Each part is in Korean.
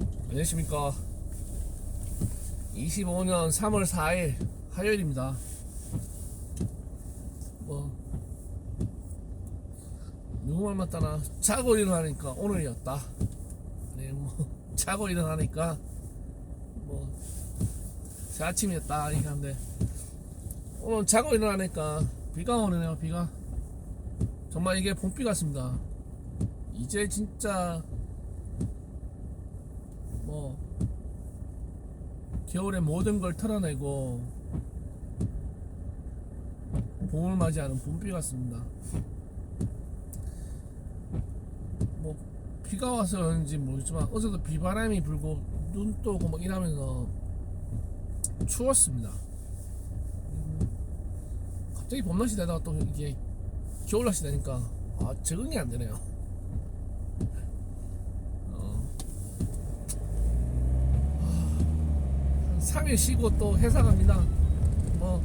안녕하십니까. 25년 3월 4일 화요일입니다. 뭐 누구 말 맞다나? 자고 일어나니까 오늘이었다. 네, 뭐 자고 일어나니까 뭐 새 아침이었다. 이렇게 하는데 오늘 자고 일어나니까 비가 오네요 비가. 정말 이게 봄비 같습니다. 이제 진짜 뭐 겨울에 모든 걸 털어내고 봄을 맞이하는 봄비 같습니다. 뭐 비가 와서 그런지 모르지만 어제도 비바람이 불고 눈도 오고 막 이러면서 추웠습니다. 음, 갑자기 봄 날씨 되다가 또 이게 겨울 날씨 되니까 아 적응이 안 되네요. 3일 쉬고 또 회사 갑니다. 뭐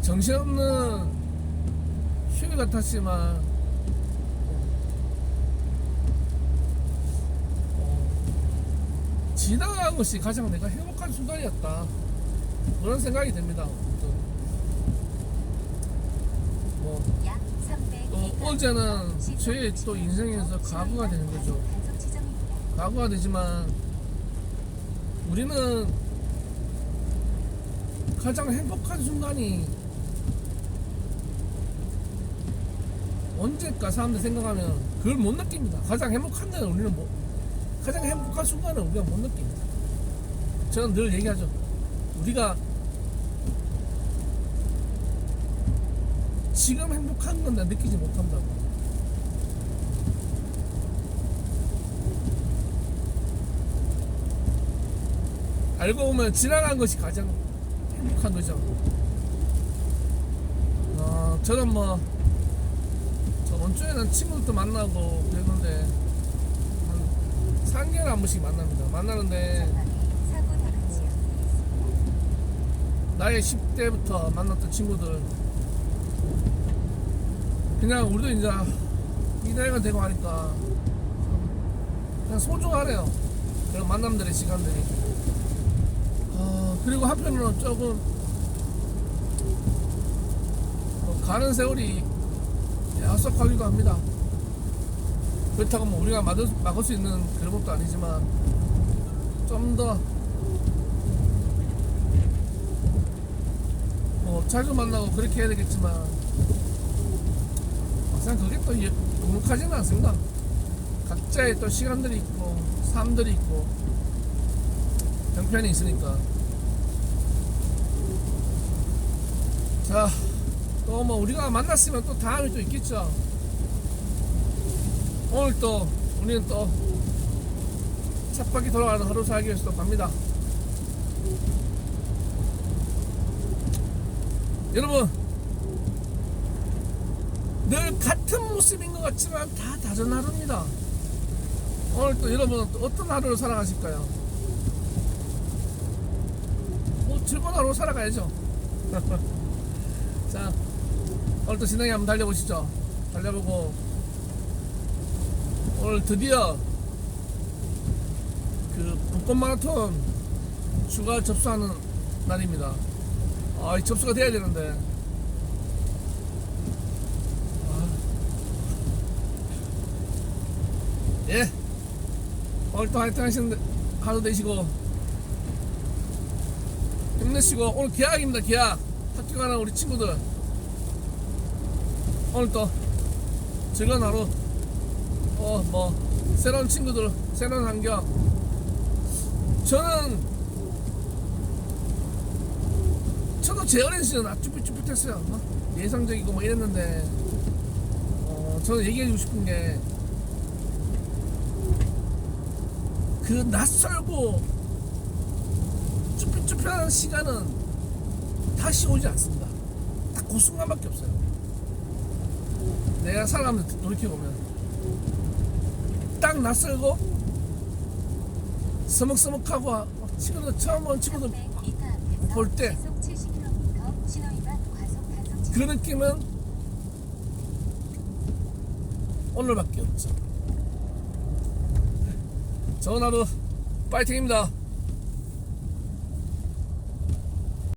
정신없는 휴일 같았지만 어, 지나간 것이 가장 내가 행복한 순간이었다. 그런 생각이 듭니다. 뭐약 300. 또 어제는 제또 인생에서 가구가 되는 거죠. 가구가 되지만 우리는 가장 행복한 순간이 언제일까 사람들 생각하면 그걸 못 느낍니다. 가장 행복한 데는 우리는 뭐 가장 행복한 순간은 우리가 못 느낍니다. 저는 늘 얘기하죠. 우리가 지금 행복한 건 나 느끼지 못한다고. 알고 보면 지나간 것이 가장 행복한 거죠. 어, 저는 뭐 저번 주에는 친구들도 만나고 그랬는데 한 3개월에 한 번씩 만납니다. 만나는데. 나의 10대부터 만났던 친구들 그냥 우리도 이제 이 나이가 되고 하니까 그냥 소중하네요. 그런 만남들의 시간들이. 아, 그리고 한편으로는 조금 뭐 가는 세월이 야속하기도 합니다. 그렇다고 뭐 우리가 막을, 막을 수 있는 그런 것도 아니지만 좀 더 뭐 자주 만나고 그렇게 해야 되겠지만 막상 그게 또 예- 넉넉하지는 않습니다. 각자의 또 시간들이 있고 삶들이 있고 형편이 있으니까 자 또 뭐 우리가 만났으면 또 다음이 또 있겠죠. 오늘 또 우리는 또 쳇바퀴 돌아가는 하루 살기 위해서 또 갑니다. 여러분 늘 같은 모습인 것 같지만 다 다른 하루입니다. 오늘 또 여러분은 또 어떤 하루를 살아가실까요? 뭐 즐거운 하루 살아가야죠. 자 오늘 또 진행에 한번 달려보시죠. 달려보고 오늘 드디어 그 벚꽃 마라톤 추가 접수하는 날입니다. 아, 이 접수가 돼야 되는데. 아. 예. 오늘 또 화이팅 하시는 하루 되시고. 힘내시고, 오늘 계약입니다, 계약. 학교 가는 우리 친구들. 오늘 또 즐거운 하루. 어, 뭐, 새로운 친구들, 새로운 환경. 저는 저도 제 어린 시절은 아 쭈삣쭈삣했어요. 막 예상적이고 뭐 이랬는데 어, 저는 얘기해주고 싶은 게 그 낯설고 쭈삣쭈삣한 시간은 다시 오지 않습니다. 딱 그 순간밖에 없어요. 내가 살아가면서 돌이켜보면 딱 낯설고 서먹서먹하고 막 친구들 처음 본 친구들 볼 때. 시속 70km 신호위반 과속 단속 그 느낌은 오늘밖에 없죠. 하루 파이팅입니다